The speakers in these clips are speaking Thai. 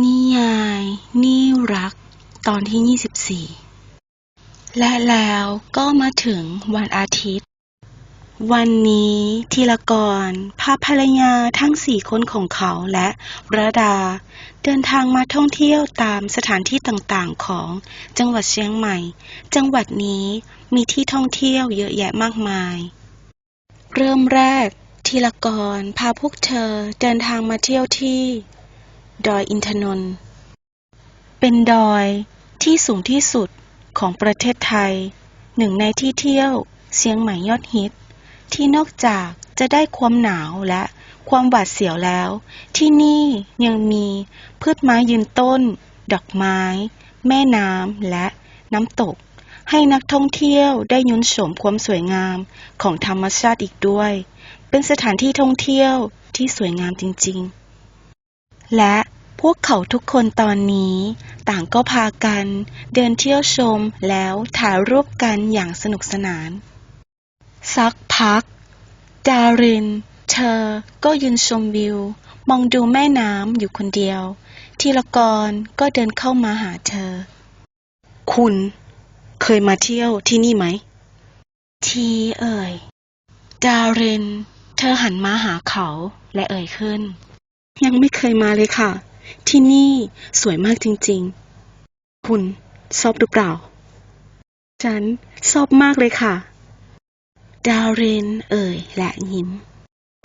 นิยายนี่รัก ตอนที่ 24 และแล้วก็มาถึงวันอาทิตย์ วันนี้ธีรกรพาภรรยาทั้งสี่คนของเขาและระดา เดินทางมาท่องเที่ยวตามสถานที่ต่างๆของจังหวัดเชียงใหม่ จังหวัดนี้มีที่ท่องเที่ยวเยอะแยะมากมาย เริ่มแรกธีรกรพาพวกเธอเดินทางมาเที่ยวที่ ดอยอินทนนท์ เป็นดอยที่สูงที่สุดของประเทศไทย หนึ่งในที่เที่ยวเชียงใหม่ยอดฮิต ที่นอกจากจะได้ความหนาวและความหวาดเสียวแล้ว ที่นี่ยังมีพืชไม้ยืนต้น ดอกไม้ แม่น้ำและน้ำตก ให้นักท่องเที่ยวได้ยุนต์ชมความสวยงามของธรรมชาติอีกด้วย เป็นสถานที่ท่องเที่ยวที่สวยงามจริง ๆ และ พวกเขาทุกคนตอนนี้ ต่างก็พากัน เดินเที่ยวชมแล้วถ่ายรูปกันอย่างสนุกสนาน สักพัก ดาริน เธอก็ยืนชมวิว มองดูแม่น้ำอยู่คนเดียว ทีละกรก็เดินเข้ามาหาเธอ คุณ เคยมาเที่ยวที่นี่ไหม ทีเอ่ย ดาริน เธอหันมาหาเขาและเอ่ยขึ้น ยังไม่เคยมาเลยค่ะ ที่นี่สวยมากจริงๆ คุณชอบหรือเปล่า ฉันชอบมากเลยค่ะ ดาเรนเอ่ยและยิ้ม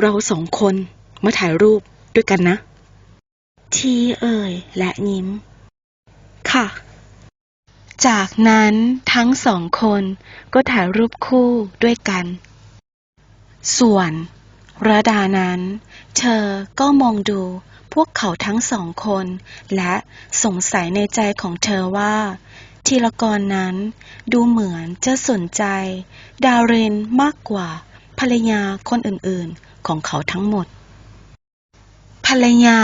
เราสองคนมาถ่ายรูปด้วยกันนะ ทีเอ่ยและยิ้ม ค่ะ จากนั้นทั้งสองคนก็ถ่ายรูปคู่ด้วยกัน ส่วนระดานั้น เธอก็มองดู วกเขาทั้งสองคน และสงสัยในใจของเธอว่าทีละกรนั้นดูเหมือนจะสนใจ ดาวเรนมากกว่าภรรยาคนอื่นๆของเขาทั้งหมด ภรรยา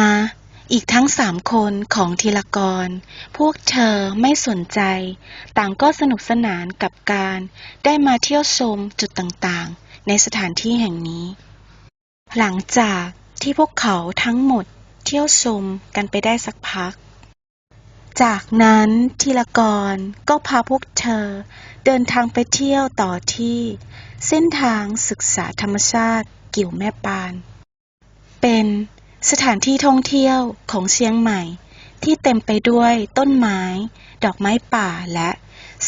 อีกทั้งสามคนของทีละกร พวกเธอไม่สนใจ ต่างก็สนุกสนานกับการได้มาเที่ยวชมจุดต่างๆ ในสถานที่แห่งนี้ หลังจากที่พวกเขาทั้งหมด เที่ยวชมกันไปได้สักพัก จากนั้นทีละกรก็พาพวกเธอเดินทางไปเที่ยวต่อที่ เส้นทางศึกษาธรรมชาติกิ่วแม่ปาน เป็นสถานที่ท่องเที่ยวของเชียงใหม่ที่เต็มไปด้วยต้นไม้ ดอกไม้ป่าและ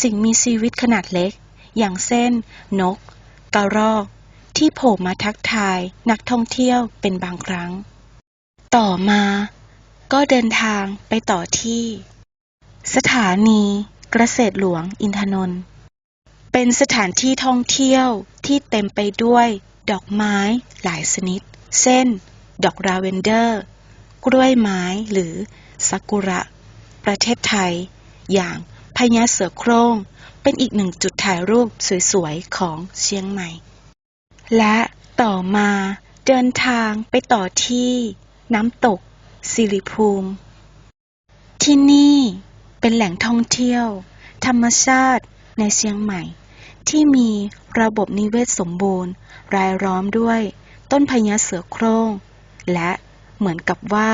สิ่งมีชีวิตขนาดเล็ก อย่างเช่น นก กระรอก ที่โผล่มาทักทายนักท่องเที่ยวเป็นบางครั้ง ต่อมาก็เดินทางไปต่อที่ สถานีเกษตรหลวงอินทนนท์เป็นสถานที่ท่องเที่ยวที่เต็มไปด้วยดอกไม้หลายชนิด เช่น ดอกราเวนเดอร์ กล้วยไม้หรือซากุระ ประเทศไทย อย่างพญาเสือโคร่ง เป็นอีกหนึ่งจุดถ่ายรูปสวยๆ ของเชียงใหม่ และต่อมาเดินทางไปต่อที่ น้ำตก สิริภูมิ ที่นี่เป็นแหล่งท่องเที่ยว ธรรมชาติในเชียงใหม่ ที่มีระบบนิเวศสมบูรณ์ รายล้อมด้วย ต้นพญาเสือโคร่ง และเหมือนกับว่า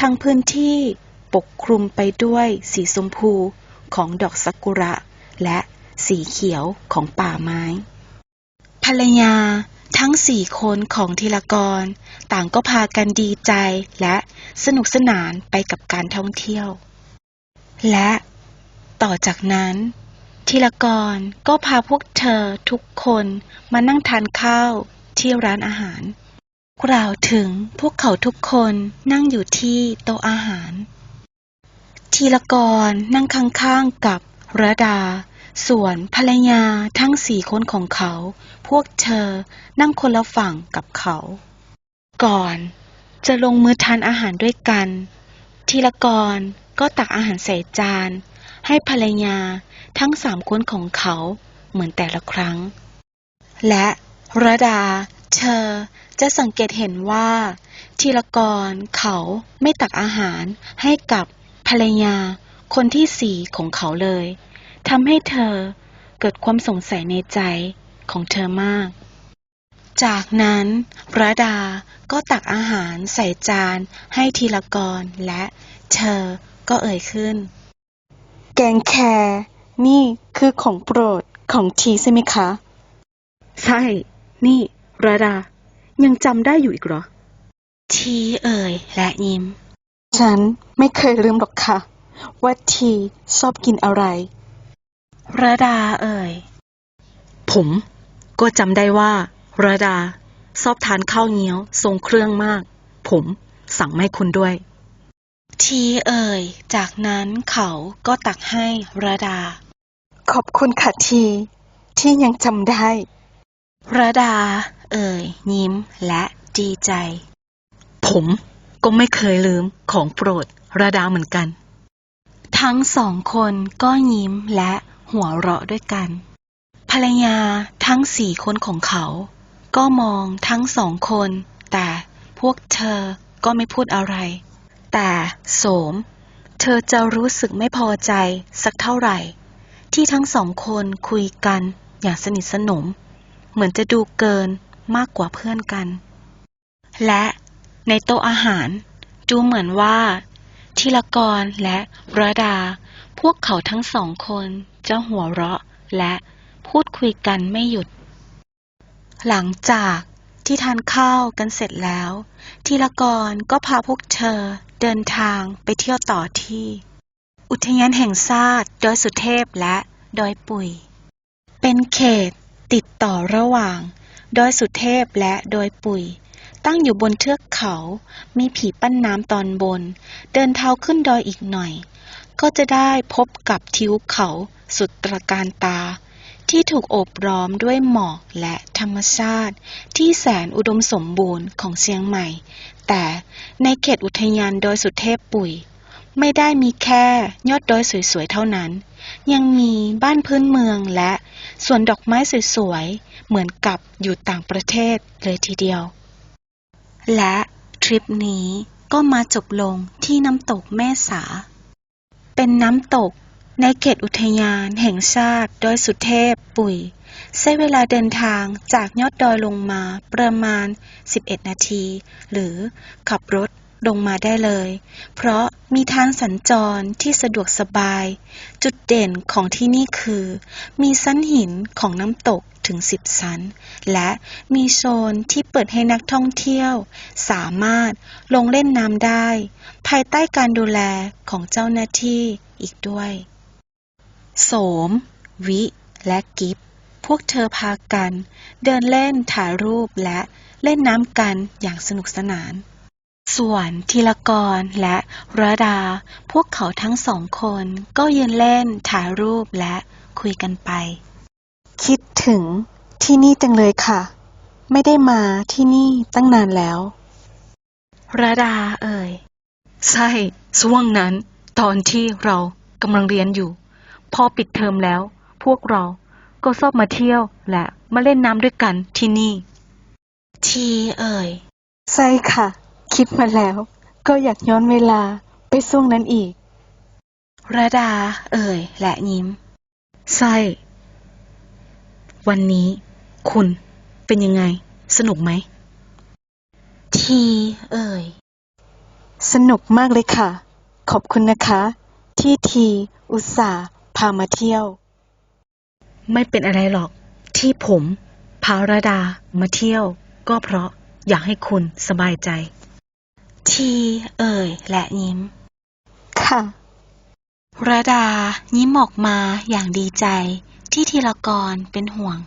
ทั้งพื้นที่ปกคลุมไปด้วยสีชมพูของดอกซากุระ และสีเขียวของป่าไม้ภรรยา ทั้งสี่คนของทีละกร ต่างก็พากันดีใจและสนุกสนานไปกับการท่องเที่ยว และต่อจากนั้นทีละกรก็พาพวกเธอทุกคนมานั่งทานข้าวที่ร้านอาหาร กล่าวถึงพวกเขาทุกคนนั่งอยู่ที่โต๊ะอาหารทีละกรนั่งข้างๆกับระดา ส่วนภรรยาทั้งสี่คนของเขา พวกเธอนั่งคนละฝั่งกับเขา ก่อนจะลงมือทานอาหารด้วยกัน ทีละกรก็ตักอาหารใส่จาน ให้ภรรยาทั้งสามคนของเขาเหมือนแต่ละครั้ง และระดา เธอจะสังเกตเห็นว่า ทีละกรเขาไม่ตักอาหารให้กับภรรยาคนที่สี่ของเขาเลย ทำให้เธอเกิดความสงสัยในใจของเธอมาก จากนั้นระดาก็ตักอาหารใส่จานให้ทีละกรและเธอก็เอ่ยขึ้น แกงแครนี่คือของโปรดของทีใช่ไหมคะ ใช่ นี่ราดา ยังจำได้อยู่อีกเหรอ ทีเอ่ยและยิ้ม ฉันไม่เคยลืมหรอกค่ะ ว่าทีชอบกินอะไร ระดาเอ่ย ผมก็จำได้ว่าราดาชอบทานข้าวเงี้ยวทรงเครื่องมาก ผมสั่งมาให้คุณด้วย ทีเอ่ย จากนั้นเขาก็ตักให้ระดา ขอบคุณค่ะที ที่ยังจำได้ ระดา เอ่ย ยิ้มและดีใจ ผมก็ไม่เคยลืมของโปรดราดาเหมือนกัน ทั้งสองคนก็ยิ้มและ หัวเราะด้วยกัน ภรรยาทั้งสี่คนของเขา ก็มองทั้งสองคน แต่พวกเธอก็ไม่พูดอะไร แต่โสม เธอจะรู้สึกไม่พอใจสักเท่าไหร่ ที่ทั้งสองคนคุยกันอย่างสนิทสนม เหมือนจะดูเกินมากกว่าเพื่อนกัน และในโต๊ะอาหารดูเหมือนว่าธีรกรและระดา พวกเขาทั้งสองคนจะหัวเราะและพูดคุยกันไม่หยุด หลังจากที่ทานข้าวกันเสร็จแล้วธีรกรก็พาพวกเธอเดินทางไปเที่ยวต่อที่ อุทยานแห่งชาติดอยสุเทพและดอยปุย เป็นเขตติดต่อระหว่างดอยสุเทพและดอยปุย ตั้งอยู่บนเทือกเขา มีผีปั้นน้ำตอนบน เดินเท้าขึ้นดอยอีกหน่อย ก็จะได้พบกับทิวเขาสุดตระการตา ที่ถูกโอบล้อมด้วยหมอกและธรรมชาติ ที่แสนอุดมสมบูรณ์ของเชียงใหม่ แต่ในเขตอุทยานโดยสุเทพปุ๋ย ไม่ได้มีแค่ยอดดอยสวยๆเท่านั้น ยังมีบ้านพื้นเมืองและสวนดอกไม้สวยๆเหมือนกับอยู่ต่างประเทศเลยทีเดียว และทริปนี้ก็มาจบลงที่น้ำตกแม่สา เป็นน้ำตก ในเขตอุทยานแห่งชาติดอยสุเทพ ปุ๋ย ใช้เวลาเดินทางจากยอดดอยลงมาประมาณ 11 นาที หรือขับรถลงมาได้เลย เพราะมีทางสัญจรที่สะดวกสบาย จุดเด่นของที่นี่คือ มีชั้นหินของน้ำตก ถึง 10 ชั้น และมีโซนที่เปิดให้นักท่องเที่ยว สามารถลงเล่นน้ำได้ ภายใต้การดูแลของเจ้าหน้าที่อีกด้วย โสม วิ และกิฟพวกเธอพากัน เดินเล่นถ่ายรูปและเล่นน้ำกันอย่างสนุกสนาน ส่วนธีรกรและระดา พวกเขาทั้งสองคนก็ยืนเล่นถ่ายรูปและคุยกันไป คิดถึงที่นี่จังเลยค่ะ ไม่ได้มาที่นี่ตั้งนานแล้ว ระดาเอ่ย ใช่ช่วงนั้น ตอนที่เรากำลังเรียนอยู่ พอปิดเทอมแล้ว พวกเราก็ชอบมาเที่ยวและมาเล่นน้ำด้วยกันที่นี่ ทีเอ่ย ใช่ค่ะ คิดมาแล้ว ก็อยากย้อนเวลาไปช่วงนั้นอีก ระดา เอ่ย และยิ้ม ใช่ วันนี้คุณเป็นยังไง สนุกไหม ทีเอ่ย สนุกมากเลยค่ะ ขอบคุณนะคะ ที่ทีอุตส่าห์พามาเที่ยว ไม่เป็นอะไรหรอกที่ผมพาราดามาเที่ยว ก็เพราะอยากให้คุณสบายใจ ทีเอ่ย และยิ้ม ค่ะ ระดายิ้มออกมาอย่างดีใจ ที่ธีรกรเป็นห่วง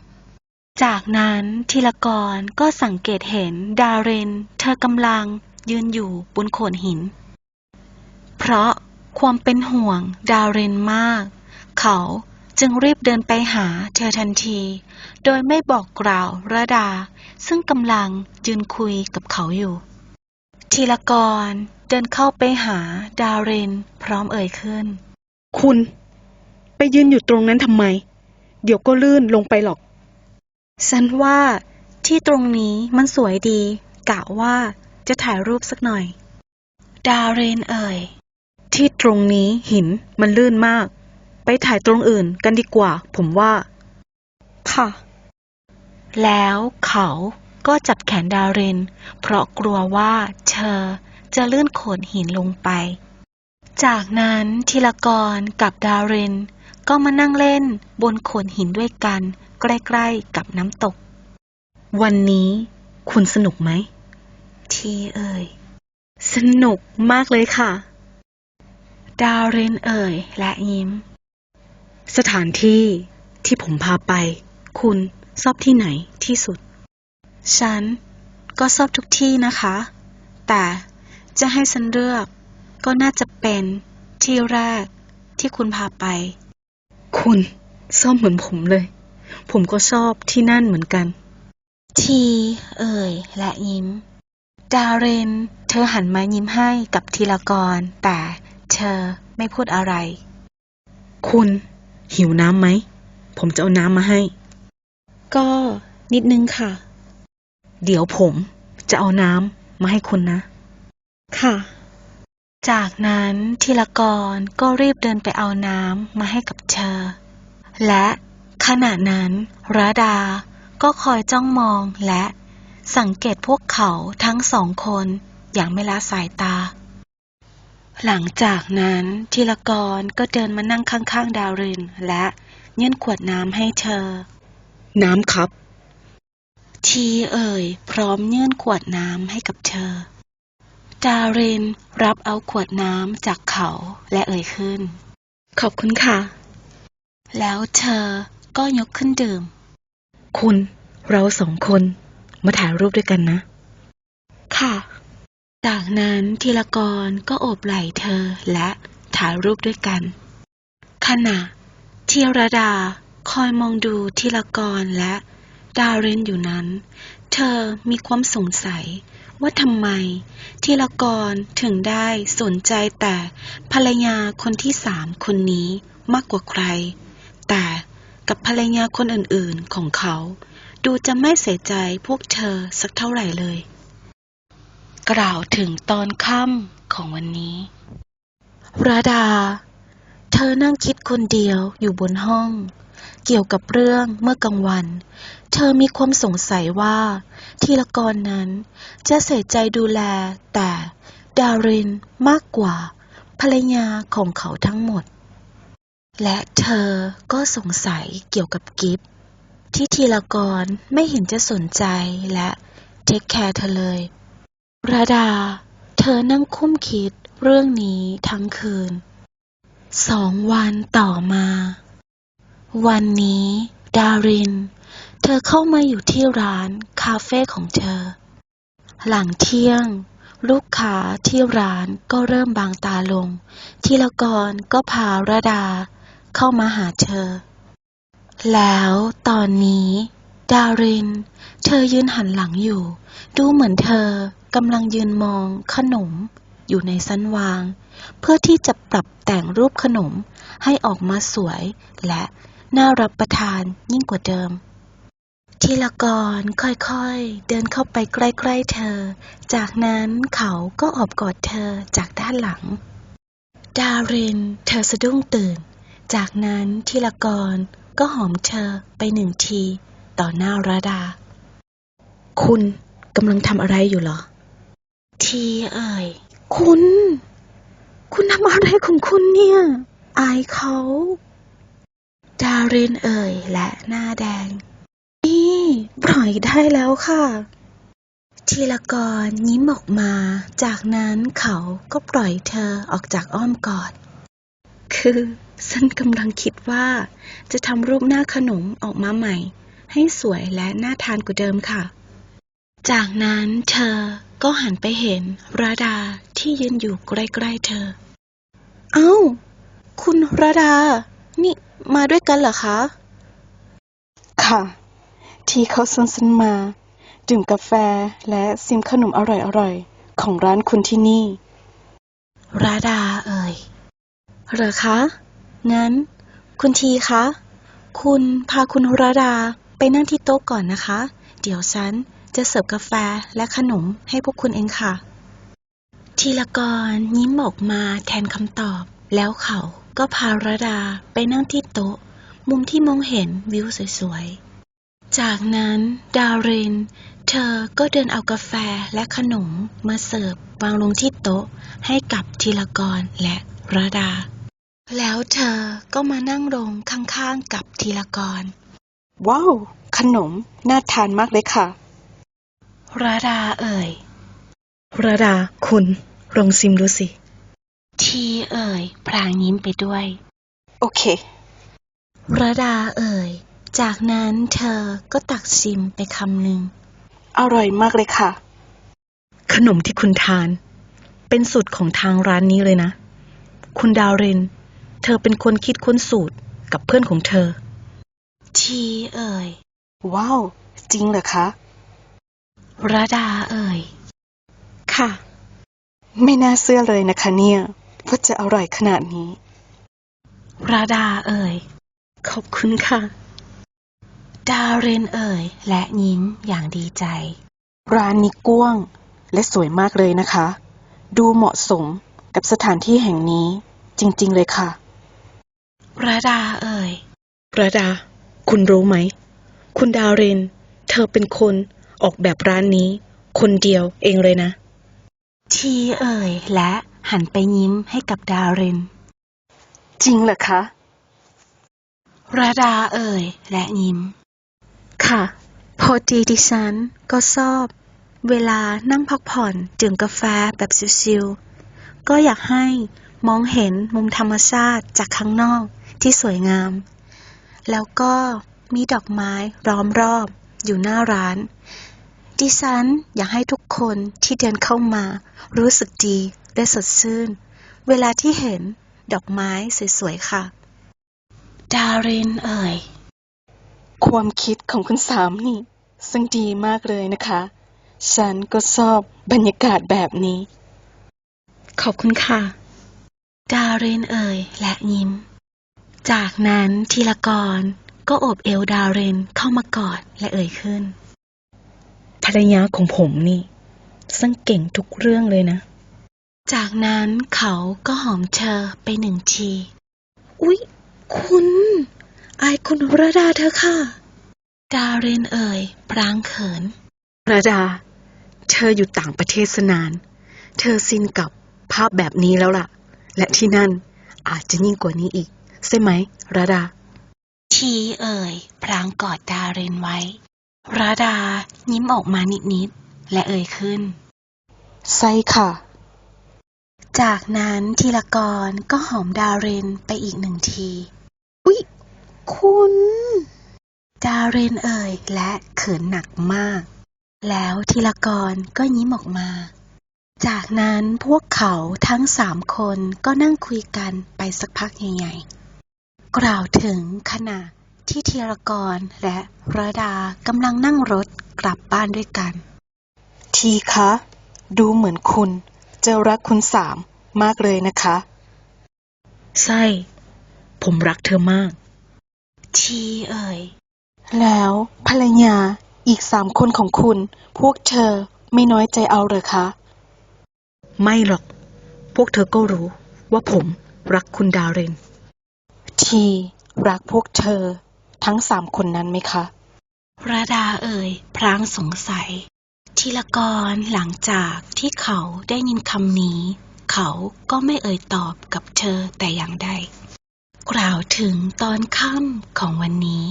จากนั้นธีรกรก็สังเกตเห็นดารินเธอกำลังยืนอยู่บนโขดหิน เพราะความเป็นห่วงดารินมาก เขาจึงรีบเดินไปหาเธอทันที โดยไม่บอกกล่าวระดา ซึ่งกำลังยืนคุยกับเขาอยู่ ทีละกรเดินเข้าไปหาดารินพร้อมเอ่ยขึ้น คุณ ไปยืนอยู่ตรงนั้นทำไม เดี๋ยวก็ลื่นลงไปหรอก ฉันว่าที่ตรงนี้มันสวยดี กะว่าจะถ่ายรูปสักหน่อย ดารินเอ่ย ที่ตรงนี้หินมันลื่นมาก ไปถ่ายตรงอื่นกันดีกว่า ผมว่า ค่ะ แล้วเขาก็จับแขนดารินเพราะกลัวว่าเธอจะลื่นโขดหินลงไป จากนั้นทีละกรกับดาริน ก็มานั่งเล่น บนโขดหินด้วยกัน ใกล้ๆกับน้ำตก วันนี้คุณสนุกไหม ทีเอ่ย สนุกมากเลยค่ะ ดารินเอ่ย และยิ้ม สถานที่ที่ผมพาไป คุณชอบที่ไหนที่สุด ฉันก็ชอบทุกที่นะคะ แต่จะให้ฉันเลือกก็น่าจะเป็นที่แรกที่คุณพาไป คุณชอบเหมือนผมเลย ผมก็ชอบที่นั่นเหมือนกัน ที เอ่ย และยิ้ม ดารินเธอหันมายิ้มให้กับทีละกร แต่เธอไม่พูดอะไร คุณ หิวน้ำไหม ผมจะเอาน้ำมาให้ ก็นิดนึงค่ะ เดี๋ยวผมจะเอาน้ำมาให้คุณนะ ค่ะ จากนั้นทีละกรก็รีบเดินไปเอาน้ำมาให้กับเธอ และขณะนั้นราดาก็คอยจ้องมองและสังเกตพวกเขาทั้งสองคนอย่างไม่ละสายตา หลังจากนั้นทีละกรก็เดินมานั่งข้างๆ ดาวริน และยื่นขวดน้ำให้เธอ น้ำครับ ทีเอ่ย พร้อมยื่นขวดน้ำให้กับเธอ ดารินรับเอาขวดน้ำจากเขาและเอ่ยขึ้น ขอบคุณค่ะ แล้วเธอก็ยกขึ้นดื่ม คุณเราสองคนมาถ่ายรูปด้วยกันนะ ค่ะ จากนั้นทีละกรก็โอบไหล่เธอและถ่ายรูปด้วยกัน ขณะที่ระดาคอยมองดูทีละกรและดารินอยู่นั้น เธอมีความสงสัย ว่าทำไมทีละกรถึงได้สนใจแต่ภรรยาคนที่สามคนนี้มากกว่าใคร แต่กับภรรยาคนอื่นๆของเขา ดูจะไม่ใส่ใจพวกเธอสักเท่าไหร่เลย กล่าวถึงตอนค่ำของวันนี้ราดา เธอนั่งคิดคนเดียวอยู่บนห้อง เกี่ยวกับเรื่องเมื่อกลางวัน เธอมีความสงสัยว่า ทีละกรนั้น จะใส่ใจดูแลแต่ดารินมากกว่า ภรรยาของเขาทั้งหมด และเธอก็สงสัยเกี่ยวกับกิฟที่ทีละกรไม่เห็นจะสนใจและเทคแคร์เธอเลยราดา เธอนั่งคุ้มคิดเรื่องนี้ทั้งคืน สองวันต่อมา วันนี้ ดาริน เธอเข้ามาอยู่ที่ร้านคาเฟ่ของเธอ หลังเที่ยง ลูกค้าที่ร้านก็เริ่มบางตาลง ทีละกรก็พาระดาเข้ามาหาเธอ แล้วตอนนี้ ดาริน เธอยืนหันหลังอยู่ ดูเหมือนเธอกำลังยืนมองขนมอยู่ในชั้นวาง เพื่อที่จะปรับแต่งรูปขนมให้ออกมาสวยและ น่ารับประทานยิ่งกว่าเดิม ทีละกรค่อยๆ เดินเข้าไปใกล้ๆเธอ จากนั้นเขาก็อบกอดเธอจากด้านหลัง ดาริน เธอสะดุ้งตื่น จากนั้นทีละกรก็หอมเธอไปหนึ่งที ต่อหน้าราดา คุณกำลังทำอะไรอยู่เหรอ ทีเอ่ย คุณ คุณทำอะไรของคุณเนี่ย อายเขา ดารินเอ่ยและหน้าแดง นี่ปล่อยได้แล้วค่ะ ทีละกรยิ้มออกมา จากนั้นเขาก็ปล่อยเธอออกจากอ้อมกอด คือฉันกำลังคิดว่า จะทำรูปหน้าขนมออกมาใหม่ ให้สวยและน่าทานกว่าเดิมค่ะ จากนั้นเธอก็หันไปเห็นราดาที่ยืนอยู่ใกล้ๆเธอ เอ้า คุณระดา นี่ มาด้วยกันเหรอคะ ค่ะ ที่เขาชวนฉันมา ดื่มกาแฟและซิมขนมอร่อยๆ ของร้านคุณที่นี่ ราดาเอ่ยเหรอคะ งั้น คุณทีคะ คุณพาคุณราดาไปนั่งที่โต๊ะก่อนนะคะ เดี๋ยวฉันจะเสิร์ฟกาแฟและขนมให้พวกคุณเองค่ะ ทีละกรยิ้มออกมาแทนคำตอบแล้วเขา ก็พาราดาไปนั่งที่โต๊ะ มุมที่มองเห็นวิวสวยๆ จากนั้นดาริน เธอก็เดินเอากาแฟและขนมมาเสิร์ฟวางลงที่โต๊ะให้กับทีละกรและระดา แล้วเธอก็มานั่งลงข้างๆกับทีละกร ว้าว ขนม น่าทานมากเลยค่ะ ระดาเอ่ย ระดาคุณลองซิมดูสิ ทีเอ่ย พลางยิ้มไปด้วย โอเค ระดาเอ่ย จากนั้นเธอก็ตักชิมไปคำหนึ่ง อร่อยมากเลยค่ะ ขนมที่คุณทาน เป็นสูตรของทางร้านนี้เลยนะ คุณดาวเรน เธอเป็นคนคิดค้นสูตรกับเพื่อนของเธอ ทีเอ่ย ว้าว จริงเหรอคะระดาเอ่ย ค่ะ ไม่น่าเชื่อเลยนะคะเนี่ย ว่าจะอร่อยขนาดนี้ระดาเอ่ย ขอบคุณค่ะ ดาวเรนเอ่ย และยิ้มอย่างดีใจ ร้านนี้กว้างและสวยมากเลยนะคะ ดูเหมาะสมกับสถานที่แห่งนี้จริง ๆ เลยค่ะระดาเอ่ยระดา คุณรู้ไหม คุณดาวเรน เธอเป็นคนออกแบบร้านนี้ คนเดียวเองเลยนะ ทีเอ่ยและ หันไปยิ้มให้กับดาวเรนจริงเหรอคะระดาเอ่ย และยิ้ม ค่ะ พอดีดิฉันก็ชอบ เวลานั่งพักผ่อนดื่มกาแฟแบบชิลๆก็อยากให้มองเห็นมุมธรรมชาติจากข้างนอกที่สวยงาม แล้วก็มีดอกไม้ล้อมรอบอยู่หน้าร้าน ดิฉันอยากให้ทุกคนที่เดินเข้ามา รู้สึกดีและสดชื่น เวลาที่เห็นดอกไม้สวยๆ ค่ะ ดารินเอ่ย ความคิดของคุณสามนี่ ซึ่งดีมากเลยนะคะ ฉันก็ชอบบรรยากาศแบบนี้ ขอบคุณค่ะ ดารินเอ่ย และยิ้ม จากนั้นทีละกรก็โอบเอวดารินเข้ามากอดและเอ่ยขึ้น ภรรยาของผมนี่ช่างเก่งทุกเรื่องเลยนะ จากนั้นเขาก็หอมเธอไปหนึ่งที อุ๊ย คุณ อายคุณระดาเธอค่ะ ดารินเอ่ยปรางเขิน ระดา เธออยู่ต่างประเทศสนาน เธอซินกับภาพแบบนี้แล้วล่ะ และที่นั่นอาจจะยิ่งกว่านี้อีก ใช่ไหมระดา ทีเอ่ยพรางกอดดารินไว้ ราดา ยิ้มออกมานิดๆ และเอ่ยขึ้น ใช่ค่ะ จากนั้นทีละกรก็หอมดารินไปอีกหนึ่งที อุ๊ย คุณ ดารินเอ่ยและเขินหนักมาก แล้วทีละกรก็ยิ้มออกมา จากนั้นพวกเขาทั้งสามคนก็นั่งคุยกันไปสักพักใหญ่ๆ กล่าวถึงขณะ ที่ทีละกรและระดากำลังนั่งรถกลับบ้านด้วยกัน ทีคะ ดูเหมือนคุณจะรักคุณสามมากเลยนะคะ ใช่ ผมรักเธอมาก ทีเอ่ย แล้วภรรยาอีกสามคนของคุณ พวกเธอไม่น้อยใจเอาเหรอคะ ไม่หรอก พวกเธอก็รู้ว่าผมรักคุณดาวเรน ทีรักพวกเธอ ทั้งสามคนนั้นไหมคะระดาเอ่ยพรางสงสัย ทีละกรหลังจากที่เขาได้ยินคำนี้ เขาก็ไม่เอ่ยตอบกับเธอแต่อย่างใด กล่าวถึงตอนค่ำของวันนี้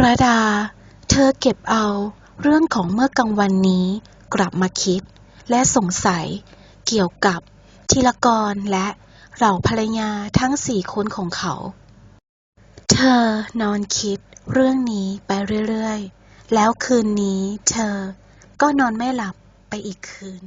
ระดา เธอเก็บเอาเรื่องของเมื่อกลางวันนี้กลับมาคิด และสงสัยเกี่ยวกับทีละกรและเหล่าภรรยาทั้งสี่คนของเขา เธอนอนคิดเรื่องนี้ไปเรื่อย ๆ แล้วคืนนี้เธอก็นอนไม่หลับไปอีกคืน